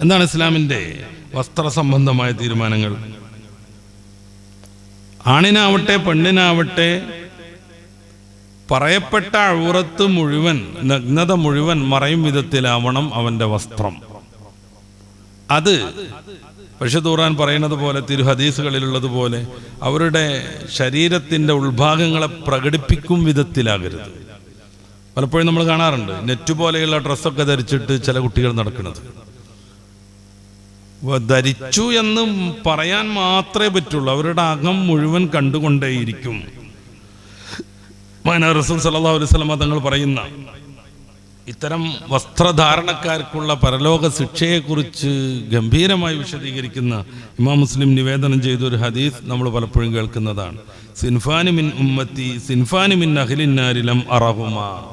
എന്താണ് ഇസ്ലാമിന്റെ വസ്ത്ര സംബന്ധമായ തീരുമാനങ്ങൾ? ആണിനാവട്ടെ പെണ്ണിനാവട്ടെ പറയപ്പെട്ട അഴുറത്ത് മുഴുവൻ നഗ്നത മുഴുവൻ മറയും വിധത്തിലാവണം അവന്റെ വസ്ത്രം. അത് പശുതൂറാൻ പറയുന്നത് പോലെ തിരു ഹദീസുകളിലുള്ളത് അവരുടെ ശരീരത്തിന്റെ ഉൾഭാഗങ്ങളെ പ്രകടിപ്പിക്കും വിധത്തിലാകരുത്. പലപ്പോഴും നമ്മൾ കാണാറുണ്ട് നെറ്റ് പോലെയുള്ള ഡ്രസ്സൊക്കെ ധരിച്ചിട്ട് ചില കുട്ടികൾ നടക്കുന്നത്. ധരിച്ചു എന്ന് പറയാൻ മാത്രമേ പറ്റുള്ളൂ. അവരുടെ അകം മുഴുവൻ കണ്ടുകൊണ്ടേയിരിക്കും. മഹാനാ റസൂൽ സല്ലല്ലാഹു അലൈഹി വസല്ലമ തങ്ങൾ പറയുന്ന ഇത്തരം വസ്ത്രധാരണക്കാർക്കുള്ള പരലോക ശിക്ഷയെക്കുറിച്ച് ഗംഭീരമായി വിശദീകരിക്കുന്ന ഇമാം മുസ്ലിം നിവേദനം ചെയ്ത ഒരു ഹദീസ് നമ്മൾ പലപ്പോഴും കേൾക്കുന്നതാണ്. സിൻഫാനി മിൻ ഉമ്മത്തി സിൻഫാനി മിൻ അഖിലിന്നാരിലം അറഹുമ.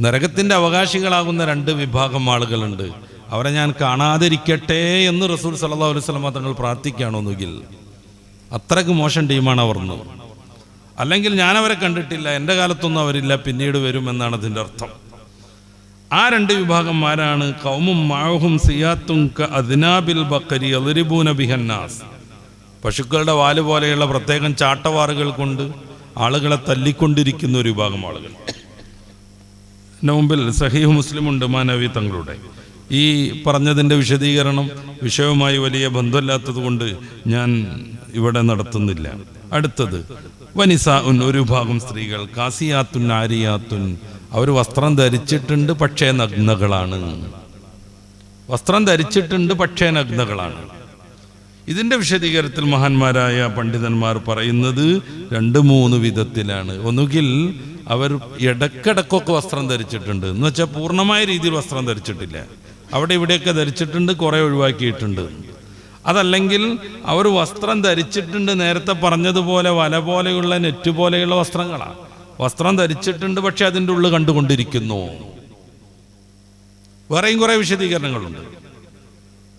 നരകത്തിന്റെ അവകാശികളാകുന്ന രണ്ട് വിഭാഗം ആളുകളുണ്ട്. അവരെ ഞാൻ കാണാതിരിക്കട്ടെ എന്ന് റസൂൽ സല്ലല്ലാഹു അലൈഹി വസല്ലമ തങ്ങൾ പ്രാർത്ഥിക്കുകയാണോന്നുകിൽ അത്രയ്ക്ക് മോശം ടീമാണ് അവർ അല്ലെങ്കിൽ ഞാൻ അവരെ കണ്ടിട്ടില്ല എന്റെ കാലത്തൊന്നും അവരില്ല പിന്നീട് വരുമെന്നാണ് അതിന്റെ അർത്ഥം. ആ രണ്ട് വിഭാഗന്മാരാണ് കൗമും മാഹും സിയാത്തും അദ്നാബിൽ ബക്കരി അലിരിബൂന ബിഹന്നാസ്. പശുക്കളുടെ വാൽ പോലെയുള്ള പ്രത്യേകം ചാട്ടവാറുകൾ കൊണ്ട് ആളുകളെ തല്ലിക്കൊണ്ടിരിക്കുന്ന ഒരു വിഭാഗം ആളുകൾ. എന്റെ മുമ്പിൽ സഹീഹ് മുസ്ലിം ഉണ്ട് മാനവി തങ്ങളുടെ. ഈ പറഞ്ഞതിന്റെ വിശദീകരണം വിഷയവുമായി വലിയ ബന്ധമില്ലാത്തത് കൊണ്ട് ഞാൻ ഇവിടെ നടത്തുന്നില്ല. അടുത്തത് വനിസ ഉൻ ഒരു ഭാഗം സ്ത്രീകൾ കാസിയാത്തുൻ ആരിയാത്തുൻ അവർ വസ്ത്രം ധരിച്ചിട്ടുണ്ട് പക്ഷേ നഗ്നകളാണ്. വസ്ത്രം ധരിച്ചിട്ടുണ്ട് പക്ഷേ നഗ്നകളാണ്. ഇതിന്റെ വിശദീകരണത്തിൽ മഹാന്മാരായ പണ്ഡിതന്മാർ പറയുന്നത് രണ്ട് മൂന്ന് വിധത്തിലാണ്. ഒന്നുകിൽ അവർ ഇടക്കിടക്കൊക്കെ വസ്ത്രം ധരിച്ചിട്ടുണ്ട്. എന്ന് വെച്ചാൽ പൂർണമായ രീതിയിൽ വസ്ത്രം ധരിച്ചിട്ടില്ല. അവിടെ ഇവിടെയൊക്കെ ധരിച്ചിട്ടുണ്ട് കുറെ ഒഴിവാക്കിയിട്ടുണ്ട്. അതല്ലെങ്കിൽ അവർ വസ്ത്രം ധരിച്ചിട്ടുണ്ട് നേരത്തെ പറഞ്ഞതുപോലെ വല പോലെയുള്ള നെറ്റ് പോലെയുള്ള വസ്ത്രങ്ങളാണ് വസ്ത്രം ധരിച്ചിട്ടുണ്ട് പക്ഷെ അതിന്റെ ഉള്ളിൽ കണ്ടുകൊണ്ടിരിക്കുന്നു. വേറെയും കുറെ വിശദീകരണങ്ങളുണ്ട്.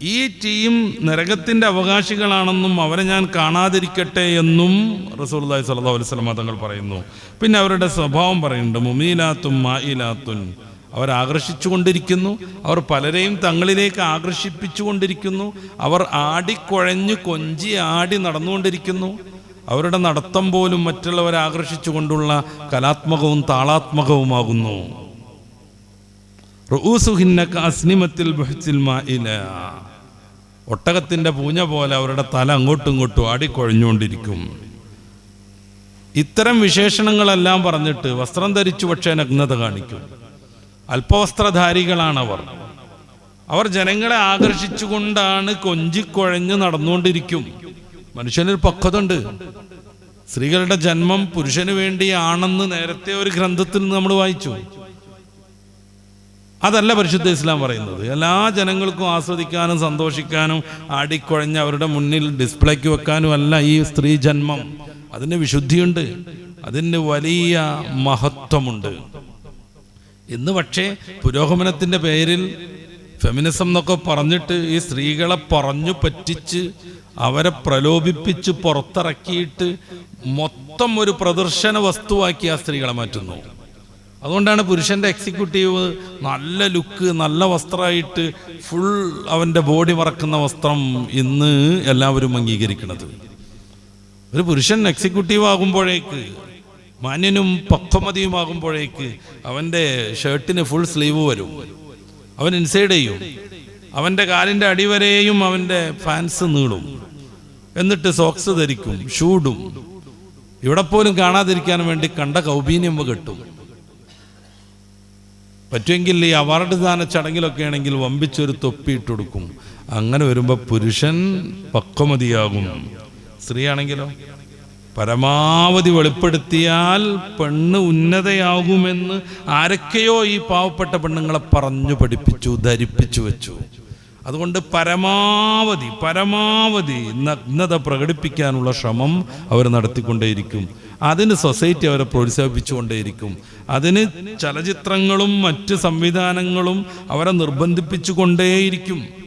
ഈ ടീം നരകത്തിന്റെ അവകാശികളാണെന്നും അവരെ ഞാൻ കാണാതിരിക്കട്ടെ എന്നും റസൂർല്ലാഹി സ്വല്ലല്ലാഹു അലൈഹി വസല്ലം തങ്ങൾ പറയുന്നു. പിന്നെ അവരുടെ സ്വഭാവം പറയുന്നുണ്ട് മുമീലാത്തും മായിലാത്തുൻ അവർ ആകർഷിച്ചുകൊണ്ടിരിക്കുന്നു. അവർ പലരെയും തങ്ങളിലേക്ക് ആകർഷിപ്പിച്ചുകൊണ്ടിരിക്കുന്നു. അവർ ആടിക്കുഴഞ്ഞു കൊഞ്ചി ആടി നടന്നുകൊണ്ടിരിക്കുന്നു. അവരുടെ നടത്തം പോലും മറ്റുള്ളവരെ ആകർഷിച്ചുകൊണ്ടുള്ള കലാത്മകവും താളാത്മകവുമാകുന്നു. ഒട്ടകത്തിന്റെ പൂഞ്ഞ പോലെ അവരുടെ തല അങ്ങോട്ടും ഇങ്ങോട്ടും ആടിക്കൊഴഞ്ഞുകൊണ്ടിരിക്കും ഇത്തരം വിശേഷണങ്ങളെല്ലാം പറഞ്ഞിട്ട് വസ്ത്രം ധരിച്ചു പക്ഷേ നഗ്നത കാണിക്കും. അല്പവസ്ത്രധാരികളാണവർ അവർ ജനങ്ങളെ ആകർഷിച്ചുകൊണ്ടാണ് കൊഞ്ചിക്കൊഴഞ്ഞ് നടന്നുകൊണ്ടിരിക്കും. മനുഷ്യനൊരു പക്വതുണ്ട് സ്ത്രീകളുടെ ജന്മം പുരുഷന് വേണ്ടിയാണെന്ന് നേരത്തെ ഒരു ഗ്രന്ഥത്തിൽ നിന്ന് നമ്മൾ വായിച്ചു. അതല്ല പരിശുദ്ധ ഇസ്ലാം പറയുന്നത്. എല്ലാ ജനങ്ങൾക്കും ആസ്വദിക്കാനും സന്തോഷിക്കാനും ആടിക്കുഴഞ്ഞ് അവരുടെ മുന്നിൽ ഡിസ്പ്ലേക്ക് വെക്കാനും അല്ല ഈ സ്ത്രീ ജന്മം. അതിന് വിശുദ്ധിയുണ്ട്. അതിന് വലിയ മഹത്വമുണ്ട്. ഇന്ന് പക്ഷേ പുരോഗമനത്തിന്റെ പേരിൽ ഫെമിനിസം എന്നൊക്കെ പറഞ്ഞിട്ട് ഈ സ്ത്രീകളെ പറഞ്ഞു പറ്റിച്ച് അവരെ പ്രലോഭിപ്പിച്ച് പുറത്തിറക്കിയിട്ട് മൊത്തം ഒരു പ്രദർശന വസ്തുവാക്കി ആ സ്ത്രീകളെ മാറ്റുന്നു. അതുകൊണ്ടാണ് പുരുഷന്റെ എക്സിക്യൂട്ടീവ് നല്ല ലുക്ക് നല്ല വസ്ത്രമായിട്ട് ഫുൾ അവന്റെ ബോഡി മറക്കുന്ന വസ്ത്രം ഇന്ന് എല്ലാവരും അംഗീകരിക്കുന്നത് ഒരു പുരുഷൻ എക്സിക്യൂട്ടീവ് ആകുമ്പോഴേക്ക് മാന്യനും പക്വമതിയുമാകുമ്പോഴേക്ക് അവന്റെ ഷർട്ടിന് ഫുൾ സ്ലീവ് വരും. അവൻ ഇൻസൈഡ് ചെയ്യും. അവന്റെ കാലിന്റെ അടിവരെയും അവന്റെ ഫാൻസ് നീളും. എന്നിട്ട് സോക്സ് ധരിക്കും ഷൂടും ഇവിടെ പോലും കാണാതിരിക്കാൻ വേണ്ടി കണ്ട കൗപീന്യം കെട്ടും. പറ്റുമെങ്കിൽ ഈ അവാർഡ് ദാന ചടങ്ങിലൊക്കെ ആണെങ്കിൽ വമ്പിച്ചൊരു തൊപ്പിയിട്ട് കൊടുക്കും അങ്ങനെ വരുമ്പോൾ പുരുഷൻ പക്വമതിയാകും. സ്ത്രീയാണെങ്കിലോ? പരമാവധി വെളിപ്പെടുത്തിയാൽ പെണ്ണ് ഉന്നതയാകുമെന്ന് ആരൊക്കെയോ ഈ പാവപ്പെട്ട പെണ്ണുങ്ങളെ പറഞ്ഞു പഠിപ്പിച്ചു ധരിപ്പിച്ചു വെച്ചു. അതുകൊണ്ട് പരമാവധി പരമാവധി നഗ്നത പ്രകടിപ്പിക്കാനുള്ള ശ്രമം അവർ നടത്തിക്കൊണ്ടേയിരിക്കും. അതിന് സൊസൈറ്റി അവരെ പ്രോത്സാഹിപ്പിച്ചുകൊണ്ടേയിരിക്കും. അതിന് ചലച്ചിത്രങ്ങളും മറ്റ് സംവിധാനങ്ങളും അവരെ നിർബന്ധിപ്പിച്ചു കൊണ്ടേയിരിക്കും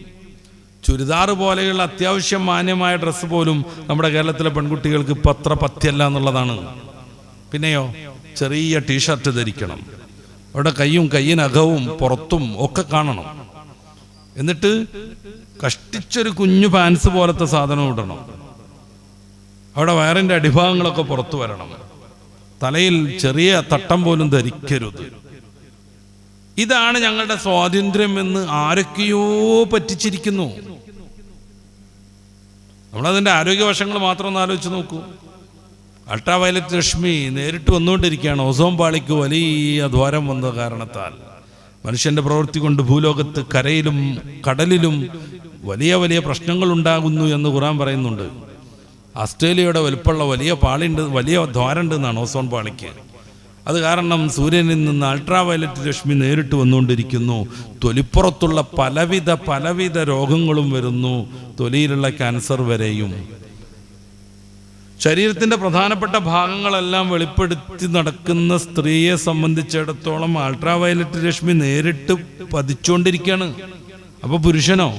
ചുരിദാർ പോലെയുള്ള അത്യാവശ്യം മാന്യമായ ഡ്രസ്സ് പോലും നമ്മുടെ കേരളത്തിലെ പെൺകുട്ടികൾക്ക് ഇപ്പം അത്ര എന്നുള്ളതാണ്. പിന്നെയോ ചെറിയ ടീഷർട്ട് ധരിക്കണം. അവരുടെ കൈയും കൈയിനകവും പുറത്തും ഒക്കെ കാണണം. എന്നിട്ട് കഷ്ടിച്ചൊരു കുഞ്ഞു പാൻസ് പോലത്തെ സാധനം ഇടണം. അവിടെ വയറിന്റെ അടിഭാഗങ്ങളൊക്കെ പുറത്തു വരണം. തലയിൽ ചെറിയ തട്ടം പോലും ധരിക്കരുത്. ഇതാണ് ഞങ്ങളുടെ സ്വാതന്ത്ര്യം എന്ന് ആരൊക്കെയോ പറ്റിച്ചിരിക്കുന്നു. നമ്മളതിന്റെ ആരോഗ്യവശങ്ങൾ മാത്രം ഒന്ന് ആലോചിച്ച് നോക്കൂ. അൾട്രാ വയലറ്റ് രശ്മി നേരിട്ട് വന്നുകൊണ്ടിരിക്കുകയാണ്. ഓസോൺ പാളിക്ക് വലിയ ദ്വാരം വന്ന കാരണത്താൽ. മനുഷ്യന്റെ പ്രവൃത്തി കൊണ്ട് ഭൂലോകത്ത് കരയിലും കടലിലും വലിയ വലിയ പ്രശ്നങ്ങൾ ഉണ്ടാകുന്നു എന്ന് ഖുറാൻ പറയുന്നുണ്ട്. ഓസ്ട്രേലിയയുടെ വലുപ്പമുള്ള വലിയ പാളിണ്ട് വലിയ ദ്വാരമുണ്ട് എന്നാണ് ഓസോൺ പാളിക്ക്. അത് കാരണം സൂര്യനിൽ നിന്ന് അൾട്രാ വയലറ്റ് രശ്മി നേരിട്ട് വന്നുകൊണ്ടിരിക്കുന്നു. തൊലിപ്പുറത്തുള്ള പലവിധ പലവിധ രോഗങ്ങളും വരുന്നു തൊലിയിലുള്ള ക്യാൻസർ വരെയും. ശരീരത്തിന്റെ പ്രധാനപ്പെട്ട ഭാഗങ്ങളെല്ലാം വെളിപ്പെടുത്തി നടക്കുന്ന സ്ത്രീയെ സംബന്ധിച്ചിടത്തോളം അൾട്രാ വയലറ്റ് രശ്മി നേരിട്ട് പതിച്ചുകൊണ്ടിരിക്കുകയാണ്. അപ്പൊ പുരുഷനോ?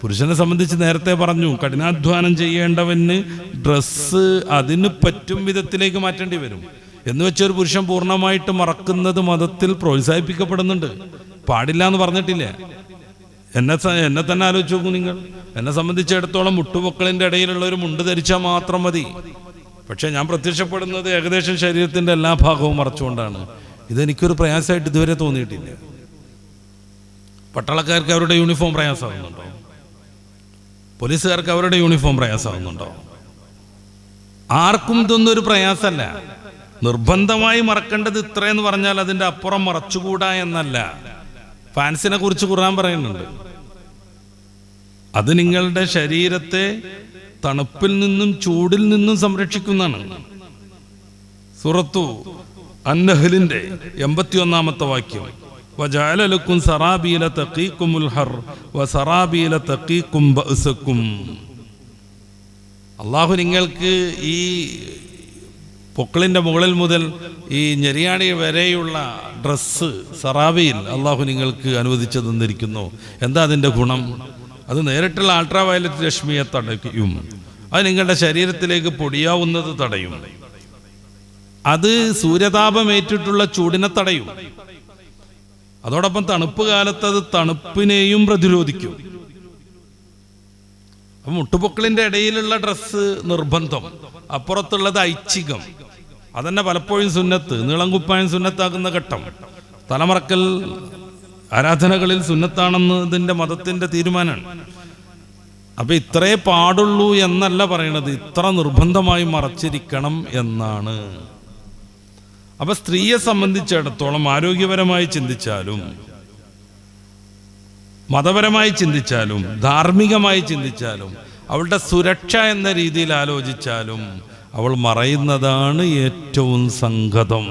പുരുഷനെ സംബന്ധിച്ച് നേരത്തെ പറഞ്ഞു കഠിനാധ്വാനം ചെയ്യേണ്ടവന് ഡ്രസ്സ് അതിന് പറ്റും വിധത്തിലേക്ക് മാറ്റേണ്ടി വരും. എന്ന് വെച്ച ഒരു പുരുഷൻ പൂർണമായിട്ട് മറക്കുന്നത് മതത്തിൽ പ്രോത്സാഹിപ്പിക്കപ്പെടുന്നുണ്ട്. പാടില്ല എന്ന് പറഞ്ഞിട്ടില്ല. എന്നെ എന്നെ തന്നെ ആലോചിച്ച് നോക്കൂ നിങ്ങൾ. എന്നെ സംബന്ധിച്ചിടത്തോളം മുട്ടുമക്കളിന്റെ ഇടയിലുള്ള ഒരു മുണ്ട് ധരിച്ചാൽ മാത്രം മതി. പക്ഷെ ഞാൻ പ്രത്യക്ഷപ്പെടുന്നത് ഏകദേശം ശരീരത്തിന്റെ എല്ലാ ഭാഗവും മറച്ചുകൊണ്ടാണ്. ഇതെനിക്കൊരു പ്രയാസമായിട്ട് ഇതുവരെ തോന്നിയിട്ടില്ല. പട്ടാളക്കാർക്ക് അവരുടെ യൂണിഫോം പ്രയാസമാകുന്നുണ്ടോ പോലീസുകാർക്ക് അവരുടെ യൂണിഫോം പ്രയാസമാകുന്നുണ്ടോ ആർക്കും ഇതൊന്നും ഒരു പ്രയാസമല്ല. നിർബന്ധമായി മറക്കേണ്ടത് ഇത്രയെന്ന് പറഞ്ഞാൽ അതിന്റെ അപ്പുറം മറച്ചുകൂടാ എന്നല്ല. ഫാൻസിനെ കുറിച്ച് ഖുർആൻ പറയുന്നുണ്ട്. അത് നിങ്ങളുടെ ശരീരത്തെ തണുപ്പിൽ നിന്നും ചൂടിൽ നിന്നും സംരക്ഷിക്കുന്നതാണ്. സുറത്തു അന്നഹലിന്റെ എൺപത്തിയൊന്നാമത്തെ വാക്യം. വജാലലക്കും സറാബീല തക്കീക്കും ഹർ വ സറാബീല തക്കീക്കും അള്ളാഹു നിങ്ങൾക്ക് ഈ പൊക്കിളിന്റെ മുകളിൽ മുതൽ ഈ ഞെരിയാണി വരെയുള്ള ഡ്രസ്സ് സറാബിയിൽ അള്ളാഹു നിങ്ങൾക്ക് അനുവദിച്ചു തന്നിരിക്കുന്നു. എന്താ അതിന്റെ ഗുണം? അത് നേരിട്ടുള്ള അൾട്രാ വയലറ്റ് രശ്മിയെ തടയും അത് നിങ്ങളുടെ ശരീരത്തിലേക്ക് പൊടിയാവുന്നത് തടയും. അത് സൂര്യതാപമേറ്റിട്ടുള്ള ചൂടിനെ തടയും. അതോടൊപ്പം തണുപ്പ് കാലത്ത് അത് തണുപ്പിനെയും പ്രതിരോധിക്കും. അപ്പൊ മുട്ടുപൊക്കളിന്റെ ഇടയിലുള്ള ഡ്രസ്സ് നിർബന്ധം. അപ്പുറത്തുള്ളത് ഐച്ഛികം. അതന്നെ പലപ്പോഴും സുന്നത്ത് നീളം കുപ്പായം സുന്നത്താകുന്ന ഘട്ടം. തലമറക്കൽ ആരാധനകളിൽ സുന്നത്താണെന്ന് ഇതിന്റെ മതത്തിന്റെ തീരുമാനമാണ്. അപ്പൊ ഇത്രേ പാടുള്ളൂ എന്നല്ല പറയണത്. ഇത്ര നിർബന്ധമായി മറച്ചിരിക്കണം എന്നാണ്. അപ്പൊ സ്ത്രീയെ സംബന്ധിച്ചിടത്തോളം ആരോഗ്യപരമായി ചിന്തിച്ചാലും മതപരമായി ചിന്തിച്ചാലും ധാർമ്മികമായി ചിന്തിച്ചാലും അവളുടെ സുരക്ഷ എന്ന രീതിയിൽ ആലോചിച്ചാലും അവൾ മറയുന്നതാണ് ഏറ്റവും സംഗതം